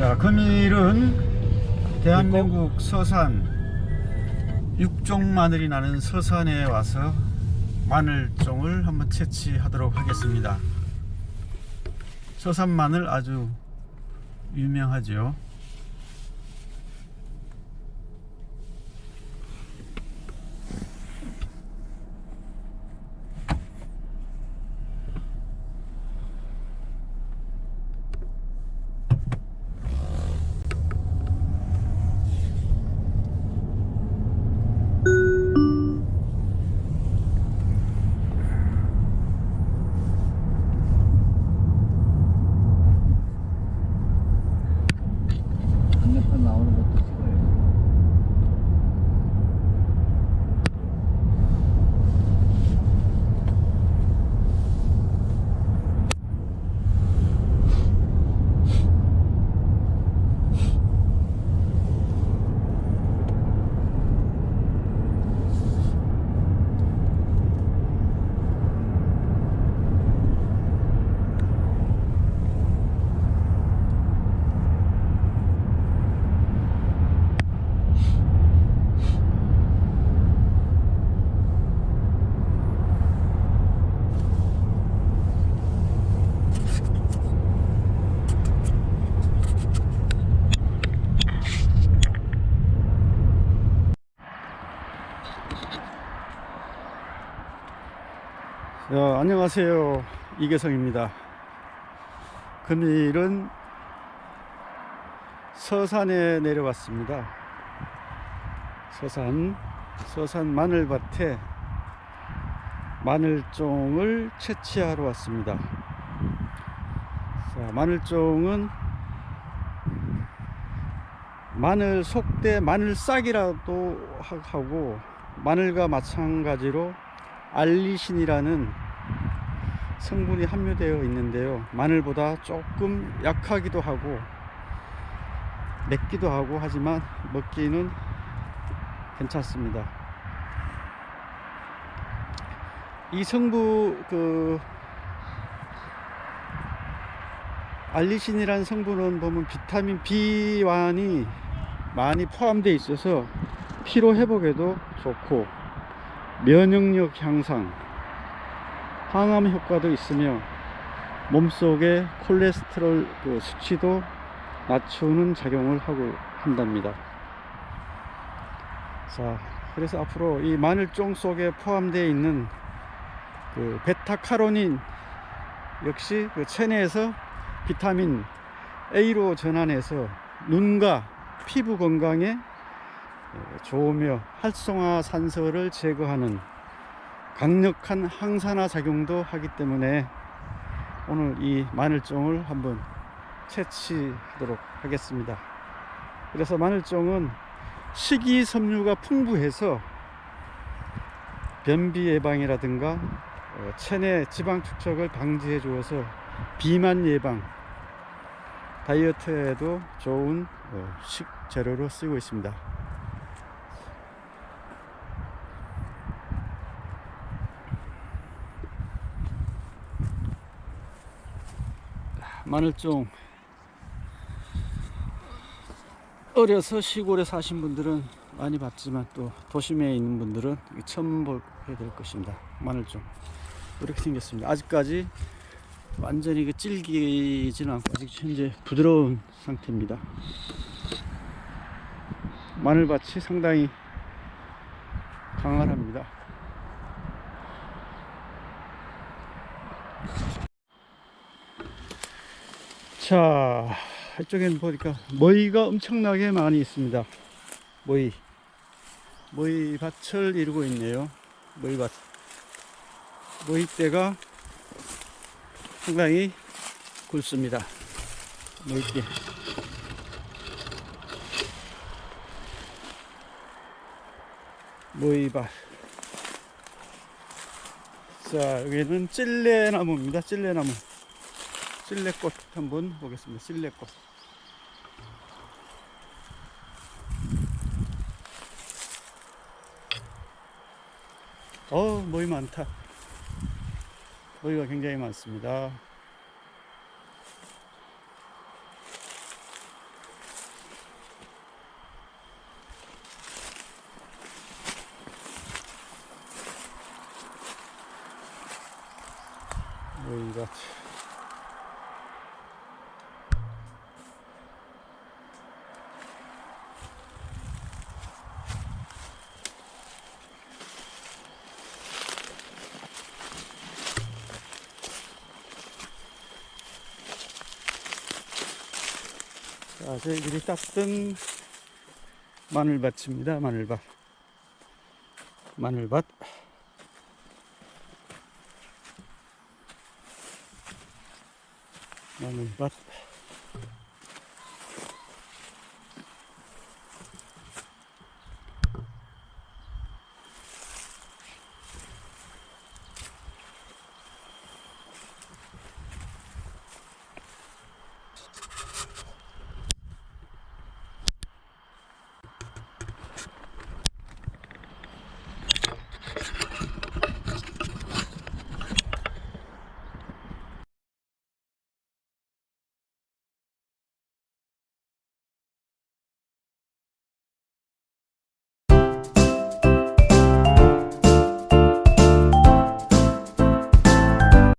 자, 금일은 대한민국 서산 육종 마늘이 나는 서산에 와서 마늘종을 한번 채취하도록 하겠습니다. 서산 마늘 아주 유명하죠. 한대판 나오는 것도 찍어요. 자, 안녕하세요. 이계성입니다. 금일은 서산에 내려왔습니다. 서산, 서산 마늘밭에 마늘종을 채취하러 왔습니다. 자, 마늘종은 마늘 속대 마늘 싹이라도 하- 하고 마늘과 마찬가지로 알리신이라는 성분이 함유되어 있는데요. 마늘보다 조금 약하기도 하고 맵기도 하고 하지만 먹기는 괜찮습니다. 이 성분 그 알리신이라는 성분은 보면 비타민 B1이 많이 포함되어 있어서 피로 회복에도 좋고 면역력 향상, 항암 효과도 있으며 몸속의 콜레스테롤 그 수치도 낮추는 작용을 하고 한답니다. 자, 그래서 앞으로 이 마늘종 속에 포함되어 있는 그 베타카로닌 역시 그 체내에서 비타민 A로 전환해서 눈과 피부 건강에 좋으며 활성화 산소를 제거하는 강력한 항산화 작용도 하기 때문에 오늘 이 마늘종을 한번 채취하도록 하겠습니다. 그래서 마늘종은 식이섬유가 풍부해서 변비 예방이라든가 어, 체내 지방 축적을 방지해 주어서 비만 예방, 다이어트에도 좋은 어, 식재료로 쓰이고 있습니다. 마늘종 어려서 시골에 사신 분들은 많이 봤지만 또 도심에 있는 분들은 처음 보게 될 것입니다. 마늘종 이렇게 생겼습니다. 아직까지 완전히 그 질기지는 않고 아직 현재 부드러운 상태입니다. 마늘밭이 상당히 강활합니다. 자, 이쪽에는 보니까 머위가 엄청나게 많이 있습니다. 머위. 머위 밭을 이루고 있네요. 머위 밭. 머위 때가 상당히 굵습니다. 머위 때. 머위 밭. 자, 여기는 찔레나무입니다. 찔레나무. 실내꽃 한번 보겠습니다. 실내꽃. 어, 모이 많다. 모이가 굉장히 많습니다. 모이가 자, 저희들이 땄던 마늘밭입니다. 마늘밭. 마늘밭. 마늘밭.